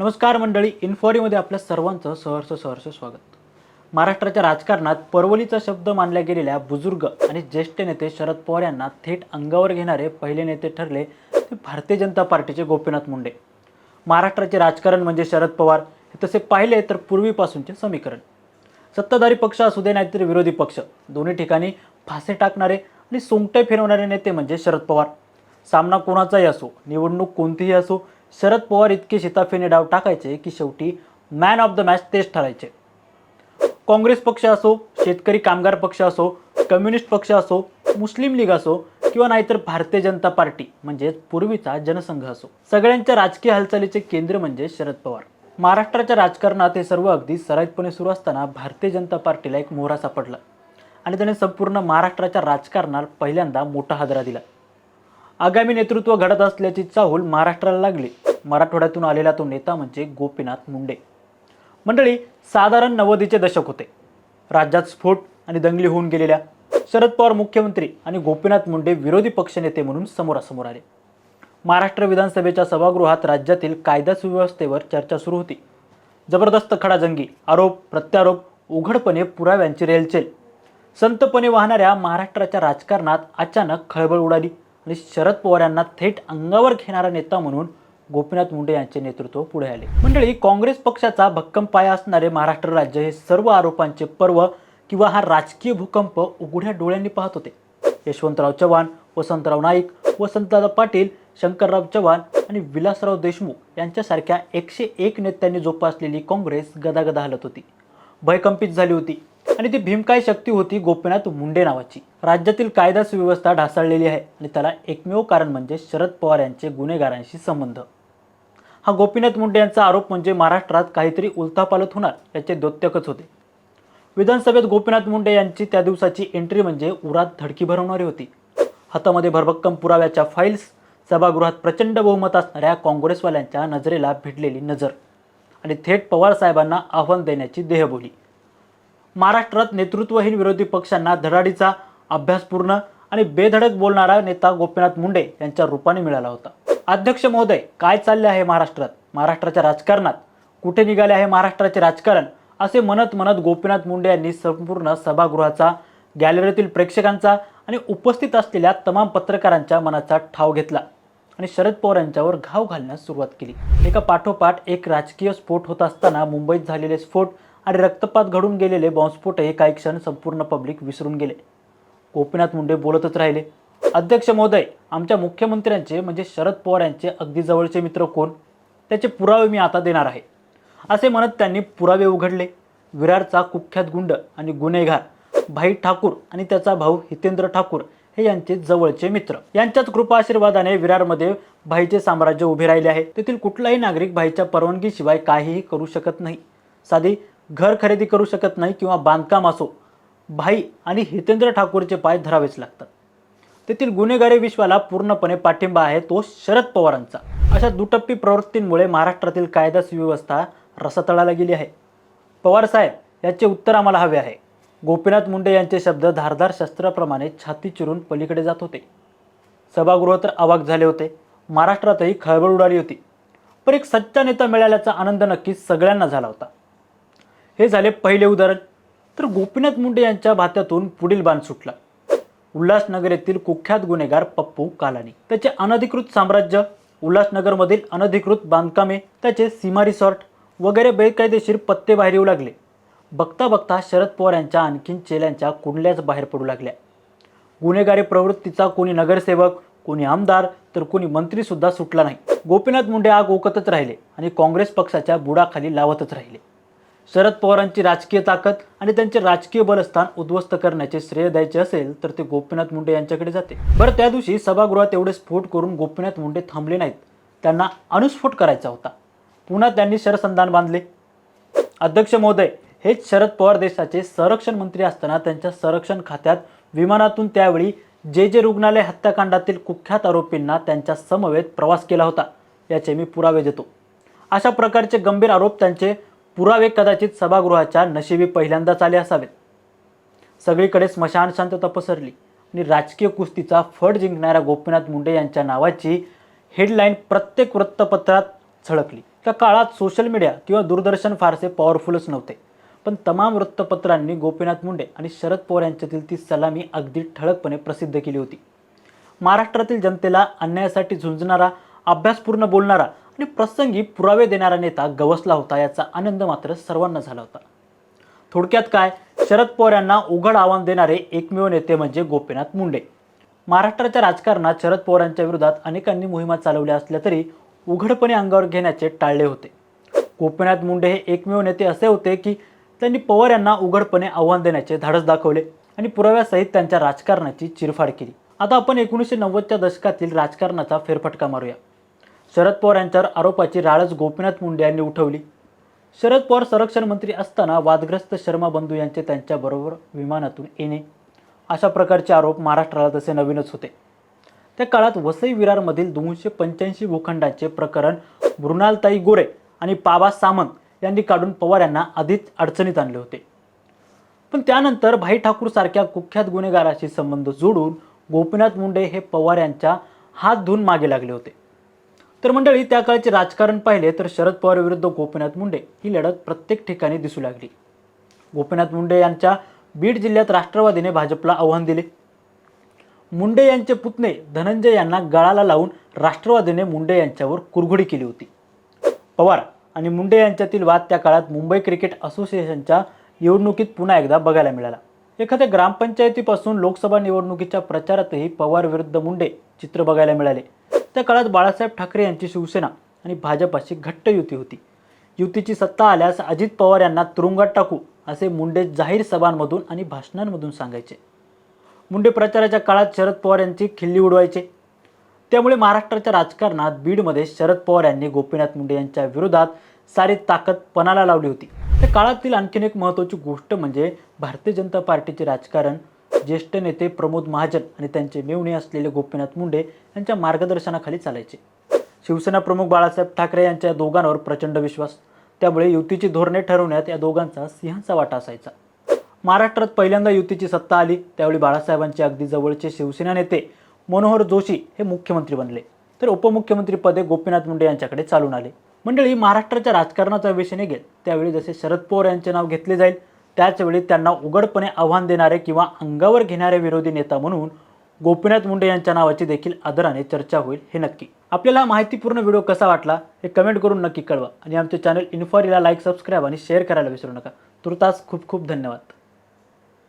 नमस्कार मंडळी इन्फॉरीमध्ये आपल्या सर्वांचं सहर्ष सहर्ष स्वागत. महाराष्ट्राच्या राजकारणात परवलीचा शब्द मानल्या गेलेल्या बुजुर्ग आणि ज्येष्ठ नेते शरद पवार यांना थेट अंगावर घेणारे पहिले नेते ठरले ते भारतीय जनता पार्टीचे गोपीनाथ मुंडे. महाराष्ट्राचे राजकारण म्हणजे शरद पवार हे तसे पाहिले तर पूर्वीपासूनचे समीकरण. सत्ताधारी पक्ष असू दे नाहीतर विरोधी पक्ष दोन्ही ठिकाणी फासे टाकणारे आणि सोंगटे फिरवणारे नेते म्हणजे शरद पवार. सामना कोणाचाही असो निवडणूक कोणतीही असो शरद पवार इतके शिताफेने डाव टाकायचे की शेवटी मॅन ऑफ द मॅच तेच ठरायचे. काँग्रेस पक्ष असो शेतकरी कामगार पक्ष असो कम्युनिस्ट पक्ष असो मुस्लिम लीग असो किंवा नाहीतर भारतीय जनता पार्टी म्हणजेच पूर्वीचा जनसंघ असो. सगळ्यांच्या राजकीय हालचालीचे केंद्र म्हणजे शरद पवार. महाराष्ट्राच्या राजकारणात हे सर्व अगदी सराईतपणे सुरू असताना भारतीय जनता पार्टीला एक मोहरा सापडला. आणि त्याने संपूर्ण महाराष्ट्राच्या राजकारणात पहिल्यांदा मोठा हादरा दिला. आगामी नेतृत्व घडत असल्याची चाहूल महाराष्ट्राला लागली. मराठवाड्यातून आलेला तो नेता म्हणजे गोपीनाथ मुंडे. मंडळी साधारण नव्वदीचे दशक होते. राज्यात स्फोट आणि दंगली होऊन गेलेल्या शरद पवार मुख्यमंत्री आणि गोपीनाथ मुंडे विरोधी पक्षनेते म्हणून समोरासमोर आले. महाराष्ट्र विधानसभेच्या सभागृहात राज्यातील कायदा सुव्यवस्थेवर चर्चा सुरू होती. जबरदस्त खडाजंगी आरोप प्रत्यारोप उघडपणे पुराव्यांची रेलचेल. संतपणे वाहणाऱ्या महाराष्ट्राच्या राजकारणात अचानक खळबळ उडाली. आणि शरद पवार यांना थेट अंगावर घेणारा नेता म्हणून गोपीनाथ मुंडे यांचे नेतृत्व पुढे आले. मंडळी काँग्रेस पक्षाचा भक्कम पाया असणारे महाराष्ट्र राज्य हे सर्व आरोपांचे पर्व किंवा हा राजकीय भूकंप उघड्या डोळ्यांनी पाहत होते. यशवंतराव चव्हाण वसंतराव नाईक वसंतदादा पाटील शंकरराव चव्हाण आणि विलासराव देशमुख यांच्यासारख्या एकशे एक नेत्यांनी जोपासलेली काँग्रेस गदागदा हलत होती. भयकंपित झाली होती. आणि ती भीमकाय शक्ती होती गोपीनाथ मुंडे नावाची. राज्यातील कायदा सुव्यवस्था ढासळलेली आहे आणि त्याला एकमेव कारण म्हणजे शरद पवार यांचे गुन्हेगारांशी संबंध. हा गोपीनाथ मुंडे यांचा आरोप म्हणजे महाराष्ट्रात काहीतरी उलथापालत होणार याचे द्योतकच होते. विधानसभेत गोपीनाथ मुंडे यांची त्या दिवसाची एंट्री म्हणजे उरात धडकी भरवणारी होती. हातामध्ये भरभक्कम पुराव्याच्या फाईल्स सभागृहात प्रचंड बहुमत असणाऱ्या काँग्रेसवाल्यांच्या नजरेला भिडलेली नजर. आणि थेट पवार साहेबांना आव्हान देण्याची देहबोली. महाराष्ट्रात नेतृत्वहीन विरोधी पक्षांना धडाडीचा अभ्यासपूर्ण आणि बेधडक बोलणारा नेता गोपीनाथ मुंडे यांच्या रूपाने मिळाला होता. अध्यक्ष महोदय काय चालले आहे महाराष्ट्रात? महाराष्ट्राच्या राजकारणात? कुठे निघाले आहे महाराष्ट्राचे राजकारण? असे म्हणत म्हणत गोपीनाथ मुंडे यांनी संपूर्ण सभागृहाचा गॅलरीतील प्रेक्षकांचा आणि उपस्थित असलेल्या तमाम पत्रकारांच्या मनाचा ठाव घेतला आणि शरद पवार यांच्यावर घाव घालण्यास सुरुवात केली. एका पाठोपाठ एक राजकीय स्फोट होत असताना मुंबईत झालेले स्फोट आणि रक्तपात घडून गेलेले बॉम्बस्फोट हे काही क्षण संपूर्ण पब्लिक विसरून गेले. गोपीनाथ मुंडे बोलतच राहिले अध्यक्ष महोदय आमच्या मुख्यमंत्र्यांचे म्हणजे शरद पवार यांचे अगदी जवळचे मित्र कोण? त्याचे पुरावे मी आता देणार आहे. असे म्हणत त्यांनी पुरावे उघडले. विरारचा कुख्यात गुंड आणि गुन्हेगार भाई ठाकूर आणि त्याचा भाऊ हितेंद्र ठाकूर हे यांचे जवळचे मित्र. यांच्याच कृपा आशीर्वादाने विरारमध्ये भाईचे साम्राज्य उभे राहिले आहे. तेथील कुठलाही नागरिक भाईच्या परवानगीशिवाय काहीही करू शकत नाही. साधी घर खरेदी करू शकत नाही किंवा बांधकाम असो भाई आणि हितेंद्र ठाकूरचे पाय धरावेच लागतात. तेथील गुन्हेगारी विश्वाला पूर्णपणे पाठिंबा आहे तो शरद पवारांचा. अशा दुटप्पी प्रवृत्तींमुळे महाराष्ट्रातील कायदा सुव्यवस्था रसातळाला गेली आहे. पवार साहेब याचे उत्तर आम्हाला हवे आहे. गोपीनाथ मुंडे यांचे शब्द धारदार शस्त्राप्रमाणे छाती चिरून पलीकडे जात होते. सभागृह तर अवाक झाले होते. महाराष्ट्रातही खळबळ उडाली होती. पण एक सच्चा नेता मिळाल्याचा आनंद नक्कीच सगळ्यांना झाला होता. हे झाले पहिले उदाहरण. तर गोपीनाथ मुंडे यांच्या भात्यातून पुढील बाण सुटला. उल्हासनगर येथील कुख्यात गुन्हेगार पप्पू कालानी. त्याचे अनधिकृत साम्राज्य उल्हासनगरमधील अनधिकृत बांधकामे त्याचे सीमा रिसॉर्ट वगैरे बेकायदेशीर पत्ते बाहेर येऊ लागले. बघता बघता शरद पवार यांच्या आणखीन चेल्यांच्या कुंडल्याच बाहेर पडू लागल्या. गुन्हेगारी प्रवृत्तीचा कोणी नगरसेवक कोणी आमदार तर कोणी मंत्रीसुद्धा सुटला नाही. गोपीनाथ मुंडे आग ओकतच राहिले आणि काँग्रेस पक्षाच्या बुडाखाली लावतच राहिले. शरद पवारांची राजकीय ताकद आणि त्यांचे राजकीय बलस्थान उद्ध्वस्त करण्याचे श्रेय द्यायचे असेल तर ते गोपीनाथ मुंडे यांच्याकडे जाते. बरं त्या दिवशी सभागृहात एवढे स्फोट करून गोपीनाथ मुंडे थांबले नाहीत. त्यांना अनुस्फोट करायचा होता. पुन्हा त्यांनी शरसंधान बांधले. अध्यक्ष महोदय हेच शरद पवार देशाचे संरक्षण मंत्री असताना त्यांच्या संरक्षण खात्यात विमानातून त्यावेळी जे जे रुग्णालय हत्याकांडातील कुख्यात आरोपींना त्यांच्या समवेत प्रवास केला होता याचे मी पुरावे देतो. अशा प्रकारचे गंभीर आरोप त्यांचे पुरावे कदाचित सभागृहाच्या नशिबी पहिल्यांदाच आले असावेत. सगळीकडे स्मशान शांतता पसरली आणि राजकीय कुस्तीचा फड जिंकणाऱ्या गोपीनाथ मुंडे यांच्या नावाची हेडलाईन प्रत्येक वृत्तपत्रात झळकली. त्या काळात सोशल मीडिया किंवा दूरदर्शन फारसे पॉवरफुलच नव्हते. पण तमाम वृत्तपत्रांनी गोपीनाथ मुंडे आणि शरद पवार यांच्यातील ती सलामी अगदी ठळकपणे प्रसिद्ध केली होती. महाराष्ट्रातील जनतेला अन्यायासाठी झुंजणारा अभ्यासपूर्ण बोलणारा आणि प्रसंगी पुरावे देणारा नेता गवसला होता याचा आनंद मात्र सर्वांना झाला होता. थोडक्यात काय? शरद पवार यांना उघड आव्हान देणारे एकमेव नेते म्हणजे गोपीनाथ मुंडे. महाराष्ट्राच्या राजकारणात शरद पवारांच्या विरोधात अनेकांनी मोहिमा चालवल्या असल्या तरी उघडपणे अंगावर घेण्याचे टाळले होते. गोपीनाथ मुंडे हे एकमेव नेते असे होते की त्यांनी पवार यांना उघडपणे आव्हान देण्याचे धाडस दाखवले आणि पुराव्यासहित त्यांच्या राजकारणाची चिरफाड केली. आता आपण एकोणीसशे नव्वदच्या दशकातील राजकारणाचा फेरफटका मारूया. शरद पवार यांच्यावर आरोपाची राळच गोपीनाथ मुंडे यांनी उठवली. शरद पवार संरक्षण मंत्री असताना वादग्रस्त शर्मा बंधू यांचे त्यांच्याबरोबर विमानातून येणे. अशा प्रकारचे आरोप महाराष्ट्राला तसे नवीनच होते. त्या काळात वसई विरारमधील दोनशे पंच्याऐंशी भूखंडांचे प्रकरण मृणालताई गोरे आणि पाबा सामंत यांनी काढून पवार यांना आधीच अडचणीत आणले होते. पण त्यानंतर भाई ठाकूर सारख्या कुख्यात गुन्हेगाराशी संबंध जोडून गोपीनाथ मुंडे हे पवार यांच्या हात धुवून मागे लागले होते. तर मंडळी त्या काळचे राजकारण पाहिले तर शरद पवार विरुद्ध गोपीनाथ मुंडे ही लढत प्रत्येक ठिकाणी दिसू लागली. गोपीनाथ मुंडे यांच्या बीड जिल्ह्यात राष्ट्रवादीने भाजपला आव्हान दिले. मुंडे यांचे पुतणे धनंजय यांना गळाला लावून राष्ट्रवादीने मुंडे यांच्यावर कुरघोडी केली होती. पवार आणि मुंडे यांच्यातील वाद त्या काळात मुंबई क्रिकेट असोसिएशनच्या निवडणुकीत पुन्हा एकदा बघायला मिळाला. एखाद्या ग्रामपंचायतीपासून लोकसभा निवडणुकीच्या प्रचारातही पवार विरुद्ध मुंडे चित्र बघायला मिळाले. त्या काळात बाळासाहेब ठाकरे यांची शिवसेना आणि भाजपाशी घट्ट युती होती. युतीची सत्ता आल्यास अजित पवार यांना तुरुंगात टाकू असे मुंडे जाहीर सभांमधून आणि भाषणांमधून सांगायचे. मुंडे प्रचाराच्या काळात शरद पवार यांची खिल्ली उडवायचे. त्यामुळे महाराष्ट्राच्या राजकारणात बीडमध्ये शरद पवार यांनी गोपीनाथ मुंडे यांच्या विरोधात सारी ताकद पणाला लावली होती. त्या काळातील आणखीन एक महत्त्वाची गोष्ट म्हणजे भारतीय जनता पार्टीचे राजकारण ज्येष्ठ नेते प्रमोद महाजन आणि त्यांचे मेवणे असलेले गोपीनाथ मुंडे यांच्या मार्गदर्शनाखाली चालायचे. शिवसेना प्रमुख बाळासाहेब ठाकरे यांच्या दोघांवर प्रचंड विश्वास. त्यामुळे युतीची धोरणे ठरवण्यात या दोघांचा सिंहाचा वाटा असायचा. महाराष्ट्रात पहिल्यांदा युतीची सत्ता आली त्यावेळी बाळासाहेबांचे अगदी जवळचे शिवसेना नेते मनोहर जोशी हे मुख्यमंत्री बनले. तर उपमुख्यमंत्री पदे गोपीनाथ मुंडे यांच्याकडे चालून आले. मंडळी महाराष्ट्राच्या राजकारणाचा विषय निघेल. त्यावेळी जसे शरद पवार यांचे नाव घेतले जाईल त्याचवेळी त्यांना उघडपणे आव्हान देणारे किंवा अंगावर घेणारे विरोधी नेता म्हणून गोपीनाथ मुंडे यांच्या नावाची देखील आदराने चर्चा होईल हे नक्की. आपल्याला माहितीपूर्ण व्हिडिओ कसा वाटला हे कमेंट करून नक्की कळवा आणि आमचे चॅनल इन्फॉरीला लाईक सबस्क्राईब आणि शेअर करायला विसरू नका. तुर्तास खूप खूप धन्यवाद.